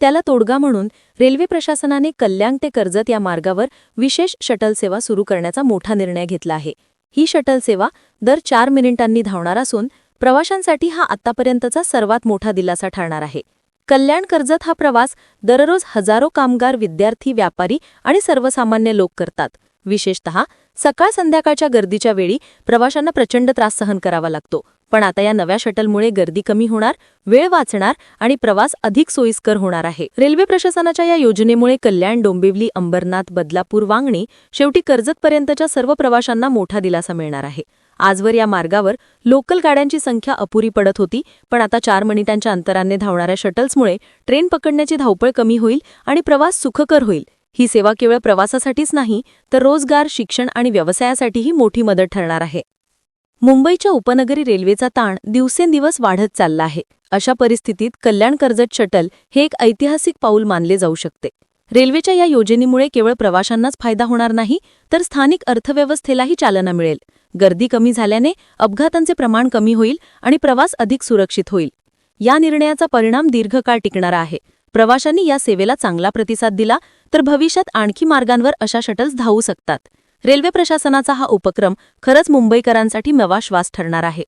त्याला तोडगा म्हणून रेल्वे प्रशासनाने कल्याण ते कर्जत या मार्गावर विशेष शटल सेवा सुरू करण्याचा मोठा निर्णय घेतला आहे. ही शटल सेवा दर चार मिनिटांनी धावणार असून प्रवाशांसाठी हा आतापर्यंतचा सर्वात मोठा दिलासा ठरणार आहे. कल्याण कर्जत हा प्रवास दररोज हजारो कामगार विद्यार्थी व्यापारी आणि सर्वसामान्य लोक करतात. विशेषतः सकाळ संध्याकाळच्या गर्दीच्या वेळी प्रवाशांना प्रचंड त्रास सहन करावा लागतो. पण आता या नव्या शटलमुळे गर्दी कमी होणार वेळ वाचणार आणि प्रवास अधिक सोयीस्कर होणार आहे. रेल्वे प्रशासनाच्या या योजनेमुळे कल्याण डोंबिवली अंबरनाथ बदलापूर वांगणी शेवटी कर्जतपर्यंतच्या सर्व प्रवाशांना मोठा दिलासा मिळणार आहे. आजवर या मार्गावर लोकल गाड्यांची संख्या अपुरी पडत होती पण आता चार मिनिटांच्या अंतराने धावणाऱ्या शटल्समुळे ट्रेन पकडण्याची धावपळ कमी होईल आणि प्रवास सुखकर होईल. ही सेवा केवळ प्रवासासाठीच नाही तर रोजगार शिक्षण आणि व्यवसायासाठीही मोठी मदत ठरणार आहे. मुंबईच्या उपनगरी रेल्वेचा ताण दिवसेंदिवस वाढत चालला आहे. अशा परिस्थितीत कल्याण कर्जत शटल हे एक ऐतिहासिक पाऊल मानले जाऊ शकते. रेल्वेच्या या योजनेमुळे केवळ प्रवाशांनाच फायदा होणार नाही तर स्थानिक अर्थव्यवस्थेलाही चालना मिळेल. गर्दी कमी झाल्याने अपघातांचे प्रमाण कमी होईल आणि प्रवास अधिक सुरक्षित होईल. या निर्णयाचा परिणाम दीर्घकाळ टिकणारा आहे. प्रवाशांनी या सेवेला चांगला प्रतिसाद दिला तर भविष्यात आणखी मार्गांवर अशा शटल्स धावू शकतात. रेल्वे प्रशासनाचा हा उपक्रम खरंच मुंबईकरांसाठी नवा श्वास ठरणार आहे.